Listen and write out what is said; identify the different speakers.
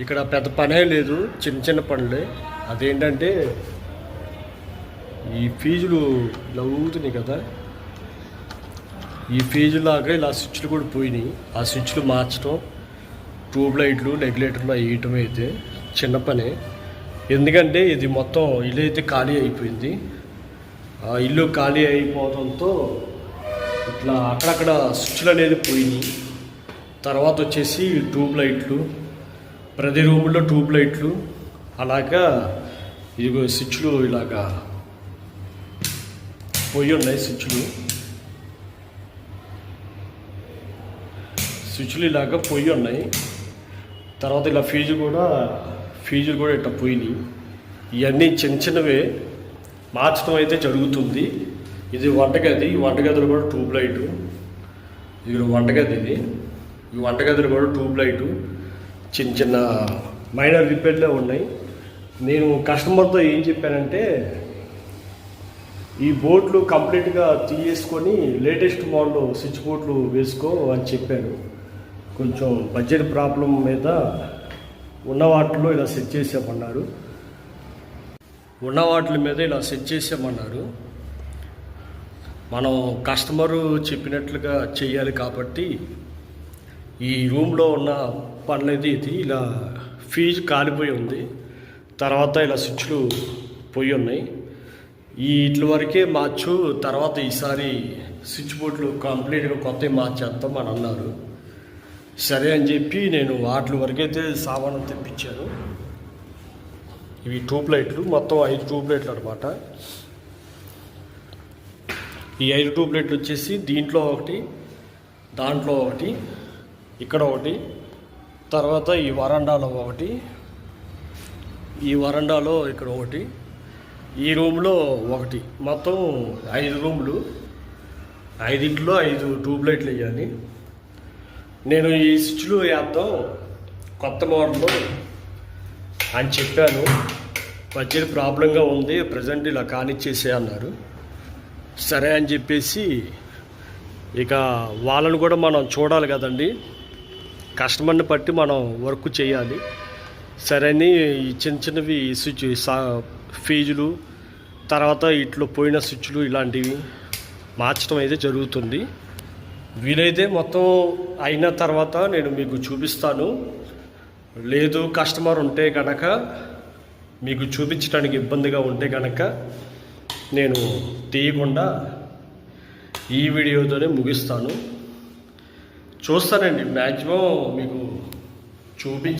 Speaker 1: ఇక్కడ పెద్ద పనే లేదు చిన్న చిన్న పనులే. అదేంటంటే ఈ ఫీజులు ఇలా ఊగుతున్నాయి కదా. ఈ ఫీజులాగా ఇలా స్విచ్లు కూడా పోయినాయి. ఆ స్విచ్లు మార్చడం ట్యూబ్ లైట్లు రెగ్యులేటర్లు వేయటం అయితే చిన్న పనే. ఎందుకంటే ఇది మొత్తం ఇల్లు అయితే ఖాళీ అయిపోయింది. ఆ ఇల్లు ఖాళీ అయిపోవడంతో ఇట్లా అక్కడక్కడ స్విచ్లు అనేది పోయినాయి. తర్వాత వచ్చేసి ట్యూబ్ లైట్లు ప్రతి రూముల్లో ట్యూబ్ లైట్లు అలాగా ఇదిగో స్విచ్లు ఇలాగా పోయి ఉన్నాయి స్విచ్లు. స్విచ్లు ఇలాగా పోయి ఉన్నాయి. తర్వాత ఇలా ఫీజు కూడా ఫీజులు కూడా ఇట్లా పోయినాయి. ఇవన్నీ చిన్న చిన్నవే మార్చడం అయితే జరుగుతుంది. ఇది వంటగది ఈ వంటగదిలో కూడా ట్యూబ్ లైటు. ఇది వంటగది ఇది. ఈ వంటగదిలో కూడా ట్యూబ్ లైటు. చిన్న చిన్న మైనర్ రిపేర్లే ఉన్నాయి. నేను కస్టమర్తో ఏం చెప్పానంటే ఈ బోట్లు కంప్లీట్గా తీయేసుకొని లేటెస్ట్ మోడల్ స్విచ్ బోట్లు వేసుకో అని చెప్పాను కొంచెం బడ్జెట్ ప్రాబ్లం మీద ఉన్న వాటిలో ఇలా సెట్ చేసామన్నారు ఉన్న వాటి మీద ఇలా సెట్ చేసామన్నారు మనం కస్టమరు చెప్పినట్లుగా చేయాలి కాబట్టి ఈ రూమ్లో ఉన్న పడలేదు ఇది. ఇలా ఫీజు కాలిపోయి ఉంది. తర్వాత ఇలా స్విచ్లు పోయి ఉన్నాయి. ఈ ఇట్ల వరకే మార్చు తర్వాత ఈసారి స్విచ్ బోర్డులు కంప్లీట్గా కొత్తవి మార్చేస్తాం అని అన్నారు. సరే అని చెప్పి నేను వాటి వరకైతే సామాను తెప్పించాను. ఇవి ట్యూబ్ లైట్లు మొత్తం ఐదు ట్యూబ్ లైట్లు అనమాట ఈ ఐదు ట్యూబ్ లైట్లు వచ్చేసి దీంట్లో ఒకటి దాంట్లో ఒకటి ఇక్కడ ఒకటి తర్వాత ఈ వరండాలో ఒకటి ఈ వరండాలో ఇక్కడ ఒకటి ఈ రూమ్లో ఒకటి. మొత్తం ఐదు రూమ్లు. ఐదింట్లో ఐదు ట్యూబ్లైట్లు వేయాలి నేను ఈ స్విచ్లు వేద్దాం. కొత్త మోడల్ అని చెప్పాను. బడ్జెట్ ప్రాబ్లంగా ఉంది. ప్రజెంట్ ఇలా కానిచ్చేసే అన్నారు. సరే అని చెప్పేసి ఇక వాళ్ళని కూడా మనం చూడాలి కదండి. కస్టమర్ని బట్టి మనం వర్క్ చేయాలి. సరే ఈ చిన్న చిన్నవి స్విచ్ సా ఫీజులు తర్వాత ఇట్లో పోయిన స్విచ్లు ఇలాంటివి మార్చడం అయితే జరుగుతుంది. వీలైతే మొత్తం అయిన తర్వాత నేను మీకు చూపిస్తాను. లేదు కస్టమర్ ఉంటే కనుక మీకు చూపించడానికి ఇబ్బందిగా ఉంటే కనుక నేను తీయకుండా ఈ వీడియోతోనే ముగిస్తాను. చూస్తానండి. మ్యాక్సిమం మీకు చూపించి